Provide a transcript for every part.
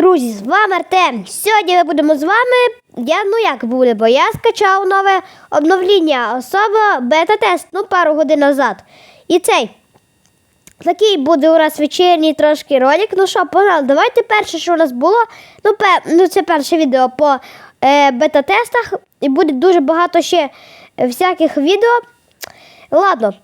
Друзі, з вами Артем. Сьогодні ми будемо з вами. Я ну як буде, бо я скачав нове обновлення, особа бета-тест, ну пару годин назад. І цей. Такий буде у нас вечірній трошки ролик. Ну що, погнали, давайте перше, що у нас було. Ну, пе, ну це перше відео по е, бета-тестах. І буде дуже багато ще всяких відео. Ладно.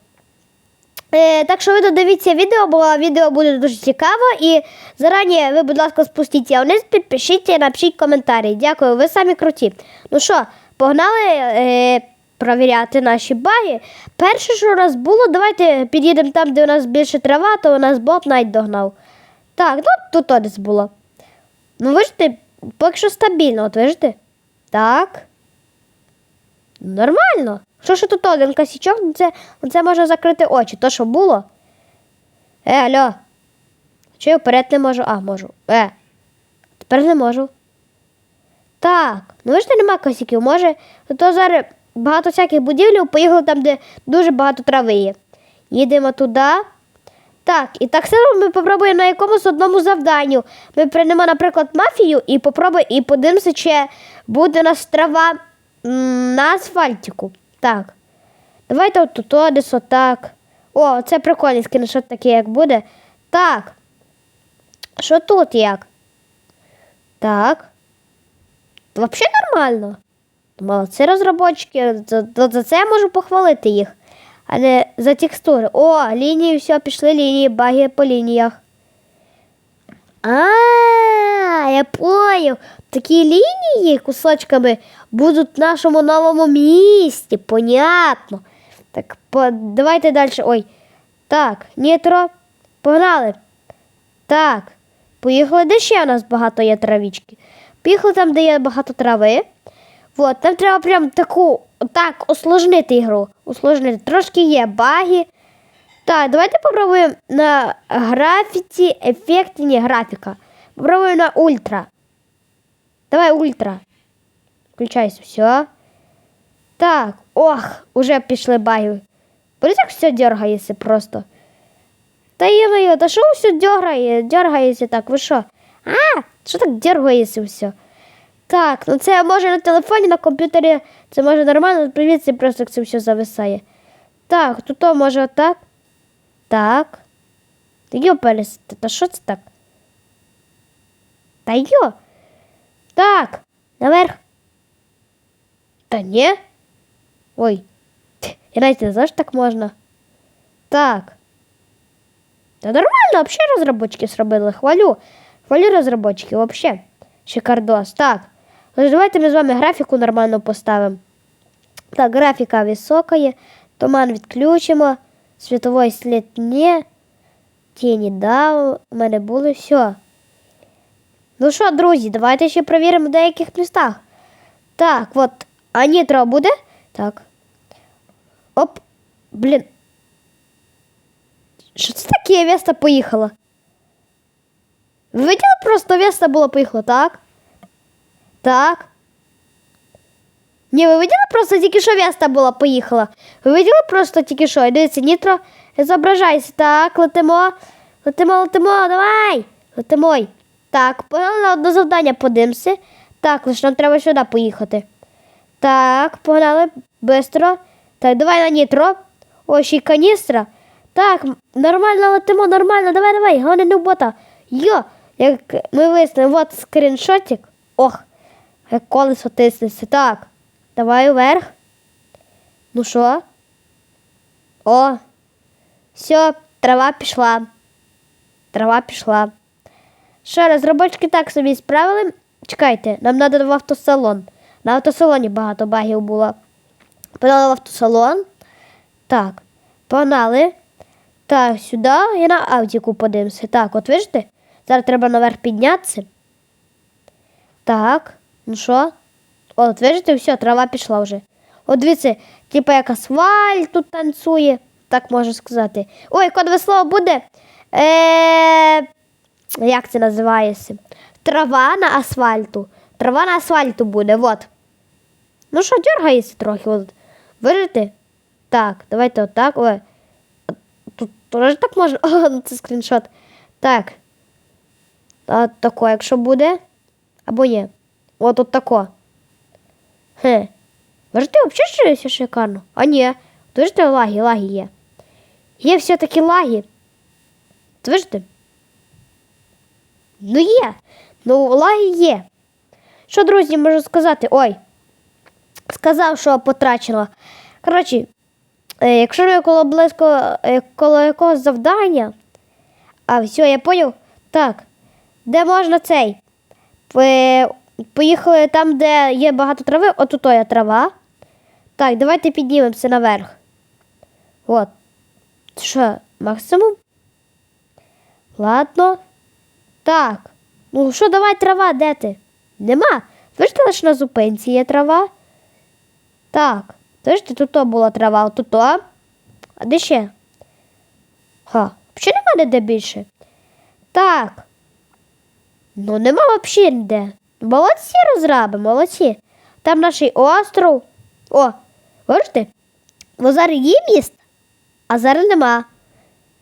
Е, так що ви додивіться відео, бо відео буде дуже цікаво. І зарані ви, будь ласка, спустіться вниз, підпишіться, напишіть коментарі. Дякую, ви самі круті. Ну що, погнали е, провіряти наші баги. Перше, що у нас було, давайте під'їдемо там, де у нас більше трава, то у нас бот навіть догнав. Так, ну тут десь було. Ну, бачите, поки що стабільно, от бачите? Так. Нормально. Що ж тут один косячок, ну, це, це може закрити очі. То що було? Е, алло. Чи я вперед не можу? А, можу. Е. Тепер не можу. Так, ну ви ж нема косяків, може, то зараз багато всяких будівлів, поїхали там, де дуже багато трави є. Їдемо туди. Так, і так само ми попробуємо на якомусь одному завданню. Ми приймемо, наприклад, мафію і попробуємо і подивимося, чи буде у нас трава на асфальтику. Так. Давайте от тут десь отак. О, це прикольний скріншот такий, як буде. Так. Що тут як? Так. Взагалі нормально. Молодці розробочки. За, за це я можу похвалити їх. А не за текстури. О, лінії, все, пішли лінії, баги по лініях. А, я понял. Такі лінії кусочками будуть в нашому новому місті. Понятно. Так, по, давайте далі. Ой. Так, нітро. Погнали. Так. Поїхали, де ще у нас багато є травічки. Поїхали там, де є багато трави. От, нам треба прям таку, так, усложнити ігру. Усложнити. Трошки є баги. Так, давайте попробуємо на графіці ефекті, ні, графіка. Попробуємо на ультра. Давай ультра. Включайся, все. Так, ох, уже пішли баги. Боже, як все дергається просто. Та є та що все дергає, дергається так, ви що? А, що так дергається все? Так, ну це може на телефоні, на комп'ютері це може нормально, привіт, це просто це все зависає. Так, тут то може отак. Так. Та йо пересити, та що це так? Та йо. Так, наверх. Та ні. Ой. Знаю, що так можна. Так. Та нормально, взагалі розробочки зробили. Хвалю. Хвалю розробочки, взагалі. Шикардос. Так. Тож давайте ми з вами графіку нормально поставимо. Так, графіка висока є. Туман відключимо. Світовий слід ні. Тіні дав. У мене було все. Ну що, друзі, давайте ще перевіримо в деяких містах. Так, от. А нітро буде? Так. Оп. Блін. Що це таке? Веста поїхала? Ви виділи просто Веста була поїхала, так? Так. Ні, ви виділи просто тільки що Веста була поїхала. Ви виділи просто тільки що? Дивіться, нітро зображайся. Так, летимо. Летимо, летимо, давай. Летимо. Так, погнали на одне завдання подивимося. Так, лише нам треба сюди поїхати. Так, погнали. Бистро. Так, давай на нітро. О, ще й каністра. Так, нормально летимо, нормально, давай, давай, головне не бота. Йо, як ми вияснили, от скріншотик. Ох, як колесо тиснеться. Так, давай вверх. Ну що? О, все, трава пішла. Трава пішла. Що, розробочки так собі справили. Чекайте, нам треба в автосалон. На автосалоні багато багів було. Подали в автосалон. Так, погнали. Так, сюди і на автіку подивимося. Так, от бачите? Зараз треба наверх піднятися. Так, ну що? От, бачите, все, трава пішла вже. От дивіться, типу як асфальт тут танцює, так можу сказати. Ой, кодове слово буде. Е... Як це називається? Трава на асфальту. Трава на асфальту буде, от. Ну що, дергається трохи. От. Видите? Так, давайте отак. Ой. Тут теж так можна. О, ну це скріншот. Так. А тако, якщо буде. Або ні. От от тако. Хе. Бачите, взагалі все шикарно. А ні. Бачите, лаги, лаги є. Є все-таки лаги. Бачите? Ну є. Ну, лаги є. Що, друзі, можу сказати? Ой. Сказав, що потрачено. Коротше, е, якщо ви коло близько е, коло якогось завдання. А, все, я поняв. Так. Де можна цей? Е, Поїхали там, де є багато трави, отут є трава. Так, давайте піднімемося наверх. От. Що, максимум? Ладно. Так. Ну що, давай трава, де ти? Нема. Ви ж лише на зупинці є трава. Так. Ви ж тут була трава, отут. то. А де ще? Ха, взагалі нема ніде більше. Так. Ну, нема взагалі ніде. Молодці розраби, молодці. Там наш остров. О, бачите? Бо зараз є міст, а зараз нема.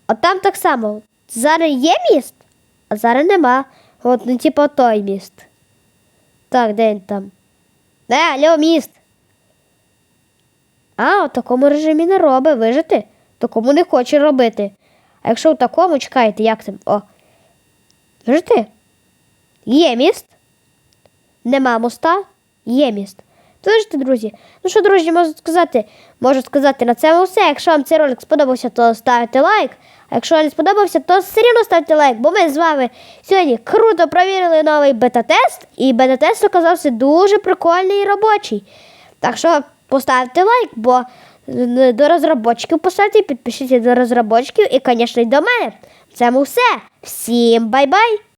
А там так само. Зараз є міст, зараз нема. От, ну, типу, той міст. Так, де він там? Е, алло, міст. А, у такому режимі не робить, вижити. Такому не хоче робити. А якщо у такому, чекайте, як там? О. Вижити? Є міст. Нема моста, є міст. Слышите, друзі? Ну що, друзі, можу сказати? Можу сказати на цьому все. Якщо вам цей ролик сподобався, то ставте лайк. А якщо не сподобався, то все рівно ставте лайк, бо ми з вами сьогодні круто провірили новий бета-тест, і бета-тест оказався дуже прикольний і робочий. Так що поставте лайк, бо до розробочиків поставте, підпишіться до розробочиків і, звісно, й до мене. Цьому все. Всім бай-бай!